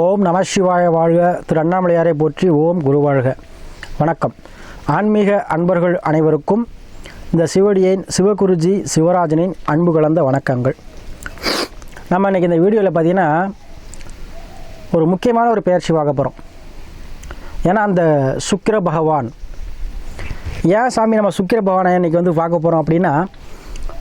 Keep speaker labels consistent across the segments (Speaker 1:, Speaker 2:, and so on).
Speaker 1: ஓம் நம சிவாய வாழ்க திரு அண்ணாமலையாரை போற்றி ஓம் குரு வாழ்க வணக்கம் ஆன்மீக அன்பர்கள் அனைவருக்கும் இந்த சிவடியின் சிவகுருஜி சிவராஜனின் அன்பு கலந்த வணக்கங்கள் நம்ம இன்னைக்கு இந்த வீடியோவில் பார்த்தீங்கன்னா ஒரு முக்கியமான ஒரு பயிற்சி பார்க்க போகிறோம் ஏன்னா அந்த சுக்கிர பகவான் ஏன் சாமி நம்ம சுக்கிர பகவானை இன்றைக்கி வந்து பார்க்க போகிறோம் அப்படின்னா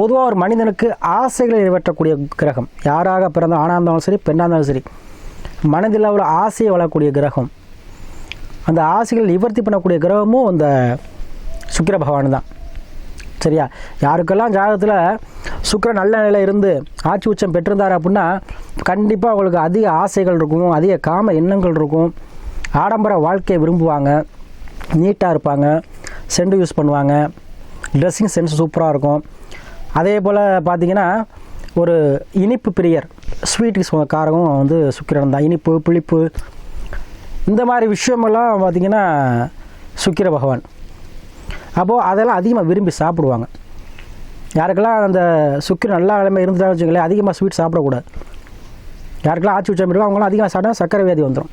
Speaker 1: பொதுவாக ஒரு மனிதனுக்கு ஆசைகளை நிறைவேற்றக்கூடிய கிரகம் யாராக பிறந்த ஆணாக இருந்தாலும் சரி பெண்ணாக இருந்தாலும் சரி மனதில் அவ்வளோ ஆசையை வளரக்கூடிய கிரகம் அந்த ஆசைகள் நிவர்த்தி பண்ணக்கூடிய கிரகமும் அந்த சுக்கிர பகவான் தான் சரியா யாருக்கெல்லாம் ஜாதகத்தில் சுக்கர நல்ல நிலையில் இருந்து ஆட்சி உச்சம் பெற்றிருந்தார் அப்படின்னா கண்டிப்பாக அவங்களுக்கு அதிக ஆசைகள் இருக்கும் அதிக காம எண்ணங்கள் இருக்கும் ஆடம்பர வாழ்க்கையை விரும்புவாங்க நீட்டாக இருப்பாங்க சென்ட் யூஸ் பண்ணுவாங்க ட்ரெஸ்ஸிங் சென்ஸ் சூப்பராக இருக்கும் அதே போல் பார்த்திங்கன்னா ஒரு இனிப்பு பிரியர் ஸ்வீட்டுக்கு காரகம் வந்து சுக்கிரன் தான் இனிப்பு புளிப்பு இந்த மாதிரி விஷயமெல்லாம் பார்த்திங்கன்னா சுக்கிர பகவான் அப்போது அதெல்லாம் அதிகமாக விரும்பி சாப்பிடுவாங்க யாருக்கெல்லாம் அந்த சுக்கிர நல்லா நிலைமை இருந்தாலும் வச்சுங்களேன் அதிகமாக ஸ்வீட் சாப்பிடக்கூடாது யாருக்கெல்லாம் ஆட்சி உச்சம் இருக்கோ அவங்களாம் அதிகமாக சாப்பிட்டா சர்க்கரை வியாதி வந்துடும்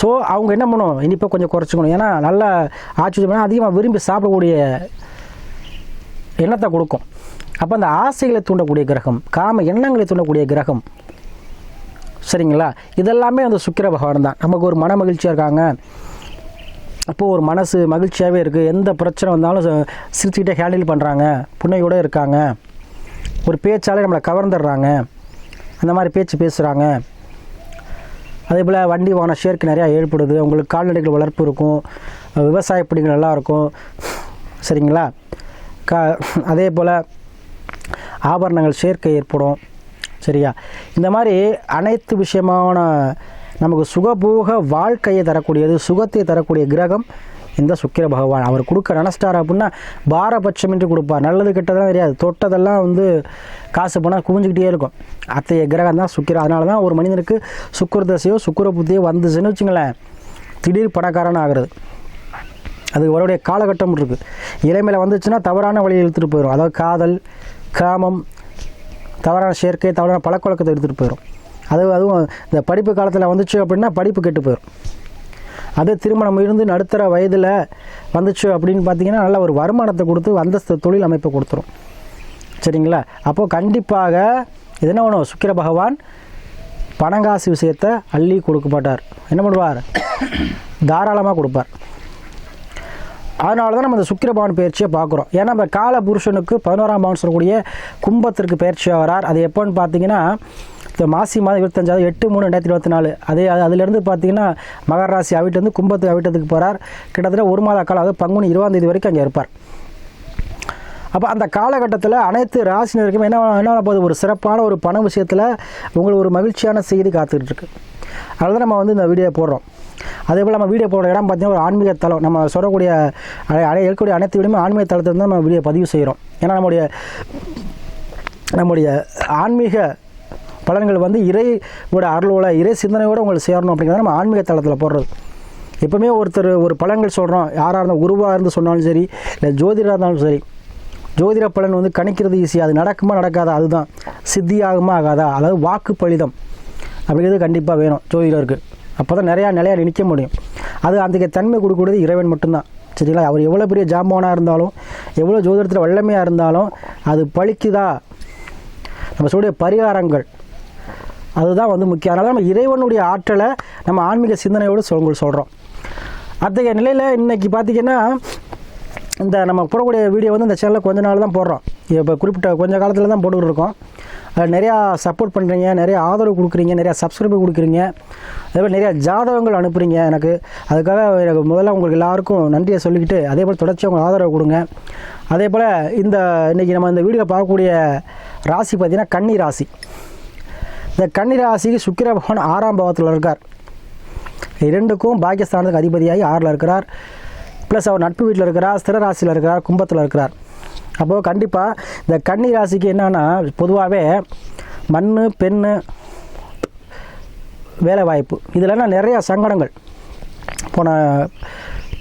Speaker 1: ஸோ அவங்க என்ன பண்ணணும் இனிப்பை கொஞ்சம் குறைச்சிக்கணும் ஏன்னா நல்லா ஆட்சி உச்சம் அதிகமாக விரும்பி சாப்பிடக்கூடிய எண்ணத்தை கொடுக்கும் அப்போ அந்த ஆசைகளை தூண்டக்கூடிய கிரகம் காம எண்ணங்களை தூண்டக்கூடிய கிரகம் சரிங்களா இதெல்லாமே அந்த சுக்கிர பகவான் தான் நமக்கு ஒரு மன மகிழ்ச்சியாக இருக்காங்க அப்போது ஒரு மனசு மகிழ்ச்சியாகவே இருக்குது எந்த பிரச்சனை வந்தாலும் சிரிச்சுக்கிட்டே ஹேண்டில் பண்ணுறாங்க புண்ணையோடு இருக்காங்க ஒரு பேச்சாலே நம்மளை கவர்ந்துடுறாங்க அந்த மாதிரி பேச்சு பேசுகிறாங்க அதே போல் வண்டி வாகன ஷேர்க்கு நிறையா ஏற்படுது உங்களுக்கு கால்நடைகள் வளர்ப்பு இருக்கும் விவசாய பிடிகள் நல்லாயிருக்கும் சரிங்களா கா அதே போல் ஆபரணங்கள் சேர்க்கை ஏற்படும் சரியா இந்த மாதிரி அனைத்து விஷயமான நமக்கு சுகபோக வாழ்க்கையை தரக்கூடியது சுகத்தை தரக்கூடிய கிரகம் இந்த சுக்கிர பகவான் அவர் கொடுக்க நினச்சிட்டார் அப்படின்னா பாரபட்சம் என்று கொடுப்பார் நல்லது கெட்டதெல்லாம் தெரியாது தொட்டதெல்லாம் வந்து காசு போனால் குவிஞ்சிக்கிட்டே இருக்கும் அத்தைய கிரகம் தான் சுக்கிரம் அதனால தான் ஒரு மனிதனுக்கு சுக்கர தசையோ சுக்கர புத்தியோ வந்துச்சுன்னு வச்சுங்களேன் திடீர் பணக்காரன் ஆகிறது அது அவருடைய காலகட்டம் இருக்குது இறைமையில் வந்துச்சுன்னா தவறான வழியை இழுத்துட்டு போயிடும் அதாவது காதல் கிராமம் தவறான சேர்க்கை தவறான பழக்கவழக்கத்தை எடுத்துகிட்டு போயிடும் அது அதுவும் இந்த படிப்பு காலத்தில் வந்துச்சு அப்படின்னா படிப்பு கெட்டு போயிடும் அதே திருமணம் இருந்து நடுத்தர வயதில் வந்துச்சு அப்படின்னு பார்த்தீங்கன்னா நல்ல ஒரு வருமானத்தை கொடுத்து அந்தஸ்து தொழில் அமைப்பை கொடுத்துரும் சரிங்களா அப்போது கண்டிப்பாக என்ன ஒன்று சுக்கிர பகவான் பணங்காசு விஷயத்தை அள்ளி கொடுக்க மாட்டார் என்ன பண்ணுவார் தாராளமாக கொடுப்பார் அதனால தான் நம்ம இந்த சுக்கிரபான் பயிற்சியை பார்க்குறோம் ஏன்னா நம்ம கால புருஷனுக்கு பதினோராம் பவன் சொல்லக்கூடிய கும்பத்திற்கு பயிற்சியாக வரார் அது எப்போன்னு பார்த்தீங்கன்னா இந்த மாசி மாதம் இருபத்தஞ்சாவது எட்டு மூணு ரெண்டாயிரத்தி இருபத்தி நாலு அதே அது அதுலேருந்து பார்த்தீங்கன்னா மகர ராசி வந்து கும்பத்து அவிட்டத்துக்கு போகிறார் கிட்டத்தட்ட ஒரு மாத காலம் அதாவது பங்குனி இருபதாம் தேதி வரைக்கும் அங்கே இருப்பார் அப்போ அந்த காலகட்டத்தில் அனைத்து ராசினருக்கும் என்ன என்ன போகுது ஒரு சிறப்பான ஒரு பண விஷயத்தில் உங்களுக்கு ஒரு மகிழ்ச்சியான செய்தி காத்துக்கிட்டு இருக்கு அதனால தான் நம்ம வந்து இந்த வீடியோ போடுறோம் அதே போல் நம்ம வீடியோ போடுற இடம் பார்த்திங்கன்னா ஒரு ஆன்மீக தளம் நம்ம சொல்லக்கூடிய அடைய இருக்கக்கூடிய அனைத்து வீடுமே ஆன்மீக தளத்தில் இருந்து நம்ம வீடியோ பதிவு செய்கிறோம் ஏன்னா நம்முடைய நம்முடைய ஆன்மீக பலன்கள் வந்து இறைவோட அருளோட இறை சிந்தனையோடு உங்களுக்கு சேரணும் அப்படிங்கிறத நம்ம ஆன்மீக தளத்தில் போடுறது எப்போவுமே ஒருத்தர் ஒரு பலன்கள் சொல்கிறோம் யாராக இருந்தால் குருவாக இருந்து சொன்னாலும் சரி இல்லை ஜோதிடராக இருந்தாலும் சரி ஜோதிட பலன் வந்து கணிக்கிறது ஈஸி அது நடக்குமா நடக்காதா அதுதான் சித்தியாகுமா ஆகாதா அதாவது வாக்கு பலிதம் அப்படிங்கிறது கண்டிப்பாக வேணும் ஜோதிடருக்கு அப்போ தான் நிறையா நிலையாக நிற்க முடியும் அது அதுக்கு தன்மை கொடுக்கறது இறைவன் மட்டும்தான் சரிங்களா அவர் எவ்வளோ பெரிய ஜாம்பவனாக இருந்தாலும் எவ்வளோ ஜோதிடத்தில் வல்லமையாக இருந்தாலும் அது பழிக்குதா நம்ம சொல்லிய பரிகாரங்கள் அதுதான் வந்து முக்கியம் அதனால் நம்ம இறைவனுடைய ஆற்றலை நம்ம ஆன்மீக சிந்தனையோடு சொல் சொல்கிறோம் அத்தகைய நிலையில் இன்றைக்கி பார்த்திங்கன்னா இந்த நம்ம போடக்கூடிய வீடியோ வந்து இந்த சேனலில் கொஞ்ச நாள் தான் போடுறோம் இப்போ குறிப்பிட்ட கொஞ்சம் காலத்தில் தான் போட்டுக்கிட்டு இருக்கோம் நிறையா சப்போர்ட் பண்ணுறீங்க நிறையா ஆதரவு கொடுக்குறீங்க நிறையா சப்ஸ்கிரைபர் கொடுக்குறீங்க அதேபோல் நிறையா ஜாதகங்கள் அனுப்புகிறீங்க எனக்கு அதுக்காக எனக்கு முதல்ல உங்களுக்கு எல்லாருக்கும் நன்றியை சொல்லிக்கிட்டு அதே போல் தொடர்ச்சி அவங்க ஆதரவு கொடுங்க அதே போல் இந்த இன்றைக்கி நம்ம இந்த வீடியோ பார்க்கக்கூடிய ராசி பார்த்திங்கன்னா கன்னி ராசி இந்த கன்னி ராசிக்கு சுக்கிர பகவான் ஆறாம் பாவத்தில் இருக்கார் இரண்டுக்கும் பாகிஸ்தானுக்கு அதிபதியாகி ஆறில் இருக்கிறார் ப்ளஸ் அவர் நட்பு வீட்டில் இருக்கிறார் ஸ்திர ராசியில் இருக்கிறார் கும்பத்தில் இருக்கிறார் அப்போது கண்டிப்பாக இந்த கன்னி ராசிக்கு என்னென்னா பொதுவாகவே மண் பெண் வேலை வாய்ப்பு இதிலலாம் நிறையா சங்கடங்கள் போன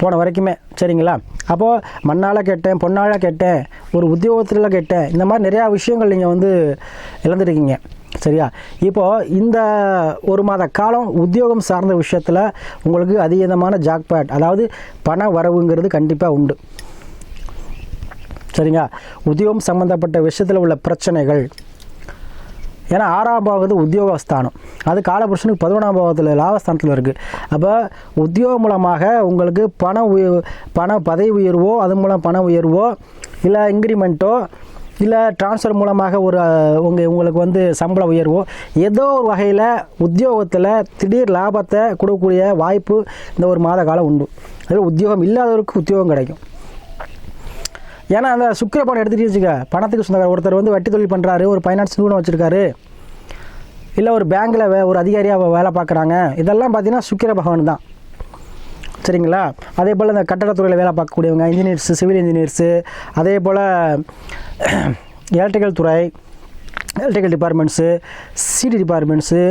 Speaker 1: போன வரைக்குமே சரிங்களா அப்போது மண்ணால் கெட்டேன் பொண்ணால் கெட்டேன் ஒரு உத்தியோகத்தில் கெட்டேன் இந்த மாதிரி நிறையா விஷயங்கள் நீங்கள் வந்து இழந்துருக்கீங்க சரியா இப்போது இந்த ஒரு மாத காலம் உத்தியோகம் சார்ந்த விஷயத்தில் உங்களுக்கு அதிகமான ஜாக்பேட் அதாவது பண வரவுங்கிறது கண்டிப்பாக உண்டு சரிங்க உத்தியோகம் சம்மந்தப்பட்ட விஷயத்தில் உள்ள பிரச்சனைகள் ஏன்னா ஆறாம் பாவது உத்தியோகஸ்தானம் அது காலபுருஷனுக்கு பதினொன்றாம் பாவத்தில் லாபஸ்தானத்தில் இருக்குது அப்போ உத்தியோகம் மூலமாக உங்களுக்கு பண உயர் பண பதவி உயர்வோ அது மூலம் பண உயர்வோ இல்லை இன்க்ரிமெண்ட்டோ இல்லை டிரான்ஸ்ஃபர் மூலமாக ஒரு உங்கள் உங்களுக்கு வந்து சம்பள உயர்வோ ஏதோ ஒரு வகையில் உத்தியோகத்தில் திடீர் லாபத்தை கொடுக்கக்கூடிய வாய்ப்பு இந்த ஒரு மாத காலம் உண்டு அதில் உத்தியோகம் இல்லாதவருக்கு உத்தியோகம் கிடைக்கும் ஏன்னா அந்த சுக்கிர பணம் எடுத்துகிட்டு வச்சுக்க பணத்துக்கு சொந்தக்கார ஒருத்தர் வந்து வட்டி தொழில் பண்ணுறாரு ஒரு ஃபைனான்ஸ் நிறுவனம் வச்சுருக்காரு இல்லை ஒரு பேங்க்கில் வே ஒரு அதிகாரியாக வேலை பார்க்குறாங்க இதெல்லாம் பார்த்தீங்கன்னா சுக்கிர பகவான் தான் சரிங்களா அதே போல் இந்த கட்டடத்துறையில் வேலை பார்க்கக்கூடியவங்க இன்ஜினியர்ஸு சிவில் இன்ஜினியர்ஸு அதே போல் எலக்ட்ரிக்கல் துறை எலக்ட்ரிக்கல் டிபார்ட்மெண்ட்ஸு சிடி டிபார்ட்மெண்ட்ஸு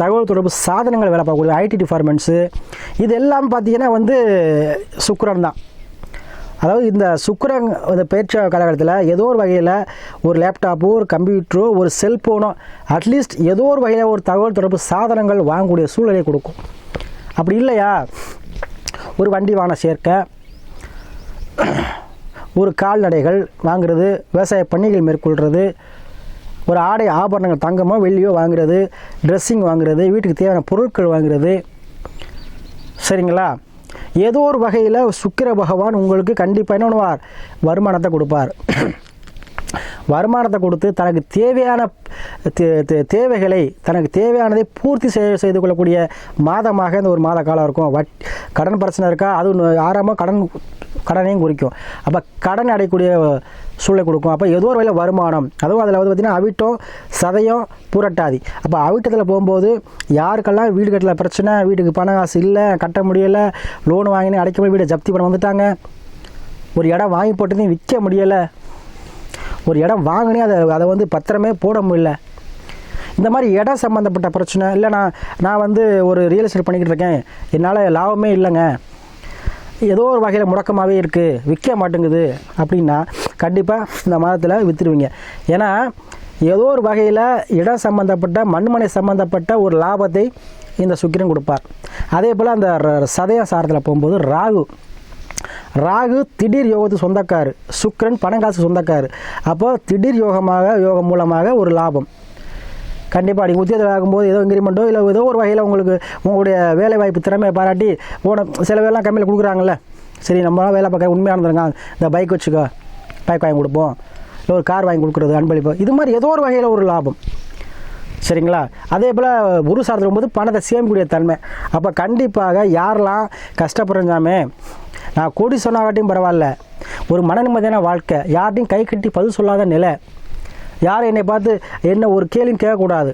Speaker 1: தகவல் தொடர்பு சாதனங்கள் வேலை பார்க்கக்கூடிய ஐடி டிபார்ட்மெண்ட்ஸு இது எல்லாம் பார்த்தீங்கன்னா வந்து சுக்கரன் தான் அதாவது இந்த சுக்கரங் இந்த பேச்ச காலகட்டத்தில் ஏதோ ஒரு வகையில் ஒரு லேப்டாப்போ ஒரு கம்ப்யூட்டரோ ஒரு செல்ஃபோனோ அட்லீஸ்ட் ஏதோ ஒரு வகையில் ஒரு தகவல் தொடர்பு சாதனங்கள் வாங்கக்கூடிய சூழ்நிலையை கொடுக்கும் அப்படி இல்லையா ஒரு வண்டி வாங்க சேர்க்க ஒரு கால்நடைகள் வாங்குறது விவசாய பணிகள் மேற்கொள்கிறது ஒரு ஆடை ஆபரணங்கள் தங்கமோ வெள்ளியோ வாங்குறது ட்ரெஸ்ஸிங் வாங்குறது வீட்டுக்கு தேவையான பொருட்கள் வாங்குறது சரிங்களா ஏதோ ஒரு வகையில் சுக்கிர பகவான் உங்களுக்கு கண்டிப்பாக என்ன பண்ணுவார் வருமானத்தை கொடுப்பார் வருமானத்தை கொடுத்து தனக்கு தேவையான தேவைகளை தனக்கு தேவையானதை பூர்த்தி செய்ய செய்து கொள்ளக்கூடிய மாதமாக இந்த ஒரு மாத காலம் இருக்கும் வட் கடன் பிரச்சனை இருக்கா அது ஆறாமல் கடன் கடனையும் குறிக்கும் அப்போ கடன் அடையக்கூடிய சூழலை கொடுக்கும் அப்போ ஏதோ ஒரு வகையில் வருமானம் அதுவும் அதில் வந்து பார்த்திங்கன்னா அவிட்டம் சதையும் புரட்டாதி அப்போ அவிட்டத்தில் போகும்போது யாருக்கெல்லாம் வீடு கட்டல பிரச்சனை வீட்டுக்கு பண காசு இல்லை கட்ட முடியலை லோன் வாங்கினே அடைக்க வீடை ஜப்தி பண்ண வந்துட்டாங்க ஒரு இடம் வாங்கி போட்டதையும் விற்க முடியலை ஒரு இடம் வாங்கினே அதை அதை வந்து பத்திரமே போட முடியல இந்த மாதிரி இடம் சம்மந்தப்பட்ட பிரச்சனை இல்லை நான் நான் வந்து ஒரு ரியல் எஸ்டேட் பண்ணிக்கிட்டு இருக்கேன் என்னால் லாபமே இல்லைங்க ஏதோ ஒரு வகையில் முடக்கமாகவே இருக்குது விற்க மாட்டேங்குது அப்படின்னா கண்டிப்பாக இந்த மாதத்தில் விற்றுருவீங்க ஏன்னா ஏதோ ஒரு வகையில் இடம் சம்மந்தப்பட்ட மண்மனை சம்மந்தப்பட்ட ஒரு லாபத்தை இந்த சுக்கிரன் கொடுப்பார் அதே போல் அந்த சதய சாரத்தில் போகும்போது ராகு ராகு திடீர் யோகத்து சொந்தக்காரு சுக்கரன் பணங்காசு சொந்தக்காரு அப்போது திடீர் யோகமாக யோகம் மூலமாக ஒரு லாபம் கண்டிப்பாக நீங்கள் உத்தியோகத்தில் ஆகும்போது ஏதோ இன்க்ரிமெண்ட்டோ இல்லை ஏதோ ஒரு வகையில் உங்களுக்கு உங்களுடைய வேலை வாய்ப்பு திறமையை பாராட்டி போன சில வேலைலாம் கம்மியில் கொடுக்குறாங்கல்ல சரி நம்மளால் வேலை பார்க்க உண்மையானதுங்க இந்த பைக் வச்சுக்கோ பைக் வாங்கி கொடுப்போம் இல்லை ஒரு கார் வாங்கி கொடுக்குறது அன்பளிப்பு இது மாதிரி ஏதோ ஒரு வகையில் ஒரு லாபம் சரிங்களா அதே போல் குரு சார்ந்த போது பணத்தை சேமிக்கூடிய தன்மை அப்போ கண்டிப்பாக யாரெல்லாம் கஷ்டப்படுறாமே நான் கூடி சொன்னாகட்டையும் பரவாயில்ல ஒரு மன நிம்மதியான வாழ்க்கை யார்ட்டையும் கை கட்டி பதில் சொல்லாத நிலை யாரும் என்னை பார்த்து என்ன ஒரு கேள்வியும் கேட்கக்கூடாது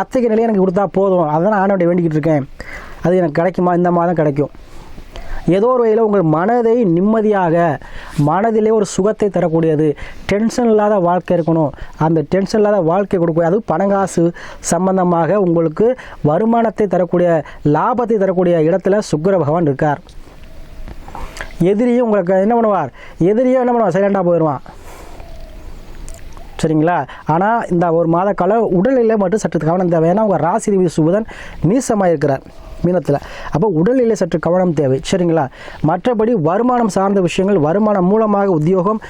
Speaker 1: அத்தைக்கு நிலையை எனக்கு கொடுத்தா போதும் அதை நான் ஆண்டவன் வேண்டிக்கிட்டு இருக்கேன் அது எனக்கு கிடைக்குமா இந்த மாதிரி தான் கிடைக்கும் ஏதோ ஒரு வகையில் உங்கள் மனதை நிம்மதியாக மனதிலே ஒரு சுகத்தை தரக்கூடியது டென்ஷன் இல்லாத வாழ்க்கை இருக்கணும் அந்த டென்ஷன் இல்லாத வாழ்க்கை கொடுக்க அது பணங்காசு சம்பந்தமாக உங்களுக்கு வருமானத்தை தரக்கூடிய லாபத்தை தரக்கூடிய இடத்துல சுக்கர பகவான் இருக்கார் எதிரியும் உங்களுக்கு என்ன பண்ணுவார் எதிரியும் என்ன பண்ணுவார் சைலண்டாக போயிடுவான் சரிங்களா ஆனால் இந்த ஒரு மாத கால உடல்நிலை மட்டும் சற்று கவனம் தேவை ஏன்னா உங்கள் ராசி சுபதன் நீசமாக இருக்கிறார் மீனத்தில் அப்போ உடல்நிலை சற்று கவனம் தேவை சரிங்களா மற்றபடி வருமானம் சார்ந்த விஷயங்கள் வருமானம் மூலமாக உத்தியோகம்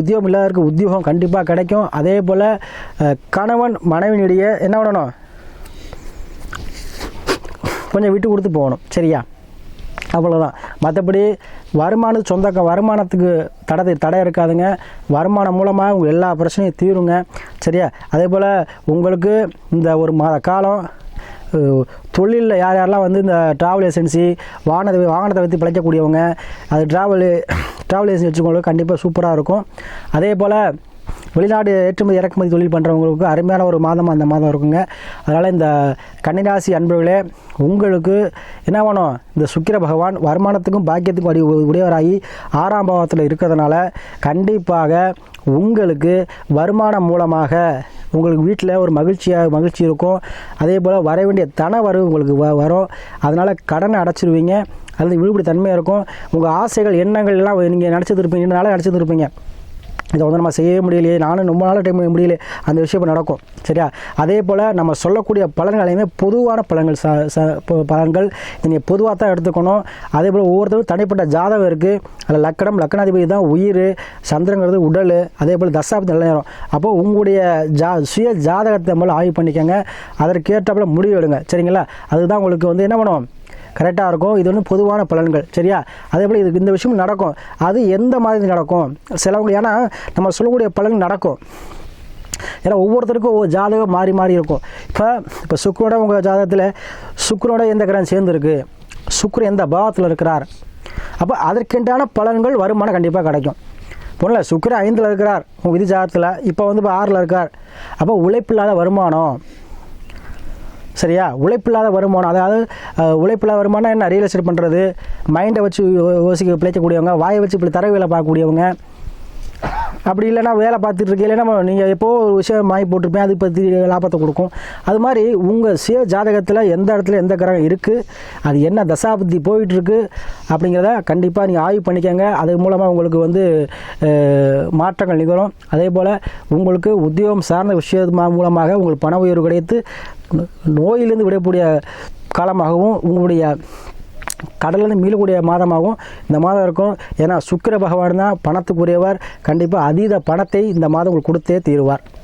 Speaker 1: உத்தியோகம் இல்லாதவருக்கு உத்தியோகம் கண்டிப்பாக கிடைக்கும் அதே போல் கணவன் மனைவியிடையே என்ன பண்ணணும் கொஞ்சம் விட்டு கொடுத்து போகணும் சரியா அவ்வளோதான் மற்றபடி வருமான சொந்தக்க வருமானத்துக்கு தடை தடை இருக்காதுங்க வருமானம் மூலமாக உங்கள் எல்லா பிரச்சனையும் தீருங்க சரியா அதே போல் உங்களுக்கு இந்த ஒரு மாத காலம் தொழிலில் யார் யாரெல்லாம் வந்து இந்த ட்ராவல் ஏஜென்சி வாகனத்தை வாகனத்தை வைத்து பிழைக்கக்கூடியவங்க அது ட்ராவல் ட்ராவல் ஏஜென்சி வச்சுக்கவங்களுக்கு கண்டிப்பாக சூப்பராக இருக்கும் அதே போல் வெளிநாடு ஏற்றுமதி இறக்குமதி தொழில் பண்ணுறவங்களுக்கு அருமையான ஒரு மாதம் அந்த மாதம் இருக்குங்க அதனால் இந்த கன்னிராசி அன்பர்களே உங்களுக்கு என்ன வேணும் இந்த சுக்கிர பகவான் வருமானத்துக்கும் பாக்கியத்துக்கும் அடி உடையவராகி ஆறாம் பாவத்தில் இருக்கிறதுனால கண்டிப்பாக உங்களுக்கு வருமானம் மூலமாக உங்களுக்கு வீட்டில் ஒரு மகிழ்ச்சியாக மகிழ்ச்சி இருக்கும் அதே போல் வர வேண்டிய தன வரவு உங்களுக்கு வ வரும் அதனால் கடனை அடைச்சிருவீங்க அது விழுப்புடி தன்மையாக இருக்கும் உங்கள் ஆசைகள் எண்ணங்கள்லாம் நீங்கள் நினச்சிட்டு இருப்பீங்க நினச்சிட்டு இருப்பீங்க இதை வந்து நம்ம செய்யவே முடியலையே நானும் ரொம்ப நாள் டைம் முடியல அந்த விஷயம் நடக்கும் சரியா அதே போல் நம்ம சொல்லக்கூடிய பலன்களையுமே பொதுவான பலன்கள் ச ச பலன்கள் நீங்கள் பொதுவாக தான் எடுத்துக்கணும் அதே போல் ஒவ்வொருத்தரும் தனிப்பட்ட ஜாதகம் இருக்குது அதில் லக்கணம் லக்கணாதிபதி தான் உயிர் சந்திரங்கிறது உடல் அதே போல் தசாப்தி நல்ல அப்போது உங்களுடைய ஜா சுய ஜாதகத்தை மேலே ஆய்வு பண்ணிக்கோங்க அதற்கேற்றப்பல முடிவு எடுங்க சரிங்களா அதுதான் உங்களுக்கு வந்து என்ன பண்ணுவோம் கரெக்டாக இருக்கும் இது வந்து பொதுவான பலன்கள் சரியா அதே போல் இது இந்த விஷயம் நடக்கும் அது எந்த மாதிரி நடக்கும் சிலவங்க ஏன்னா நம்ம சொல்லக்கூடிய பலன் நடக்கும் ஏன்னா ஒவ்வொருத்தருக்கும் ஒவ்வொரு ஜாதகம் மாறி மாறி இருக்கும் இப்போ இப்போ சுக்கரோட உங்கள் ஜாதகத்தில் சுக்கரோட எந்த கிரகம் சேர்ந்துருக்கு சுக்கர எந்த பாவத்தில் இருக்கிறார் அப்போ அதற்கென்றான பலன்கள் வருமானம் கண்டிப்பாக கிடைக்கும் பொண்ணு சுக்கர ஐந்தில் இருக்கிறார் உங்கள் விதி ஜாதகத்தில் இப்போ வந்து இப்போ ஆறில் இருக்கார் அப்போ உழைப்பில்லாத வருமானம் சரியா உழைப்பில்லாத வருமானம் அதாவது உழைப்பில்லாத வருமானம் என்ன ரியல் எஸ்டேட் பண்ணுறது மைண்டை வச்சு யோசிக்க பிழைக்கக்கூடியவங்க வாயை வச்சு இப்படி தரவியில் பார்க்கக்கூடியவங்க அப்படி இல்லைனா வேலை பார்த்துட்டு இருக்கீங்களா நம்ம நீங்கள் எப்போ ஒரு விஷயம் மாய் போட்டிருப்பேன் அது பற்றி லாபத்தை கொடுக்கும் அது மாதிரி உங்கள் சுய ஜாதகத்தில் எந்த இடத்துல எந்த கிரகம் இருக்குது அது என்ன தசாபதி போயிட்டுருக்கு அப்படிங்கிறத கண்டிப்பாக நீங்கள் ஆய்வு பண்ணிக்கோங்க அது மூலமாக உங்களுக்கு வந்து மாற்றங்கள் நிகழும் அதே போல் உங்களுக்கு உத்தியோகம் சார்ந்த விஷயம் மூலமாக உங்களுக்கு பண உயர்வு கிடைத்து நோயிலிருந்து விடக்கூடிய காலமாகவும் உங்களுடைய கடலில் மீளக்கூடிய மாதமாகவும் இந்த மாதம் இருக்கும் ஏன்னா சுக்கிர பகவான் தான் பணத்துக்குரியவர் கண்டிப்பாக அதீத பணத்தை இந்த மாதம் உங்களுக்கு கொடுத்தே தீருவார்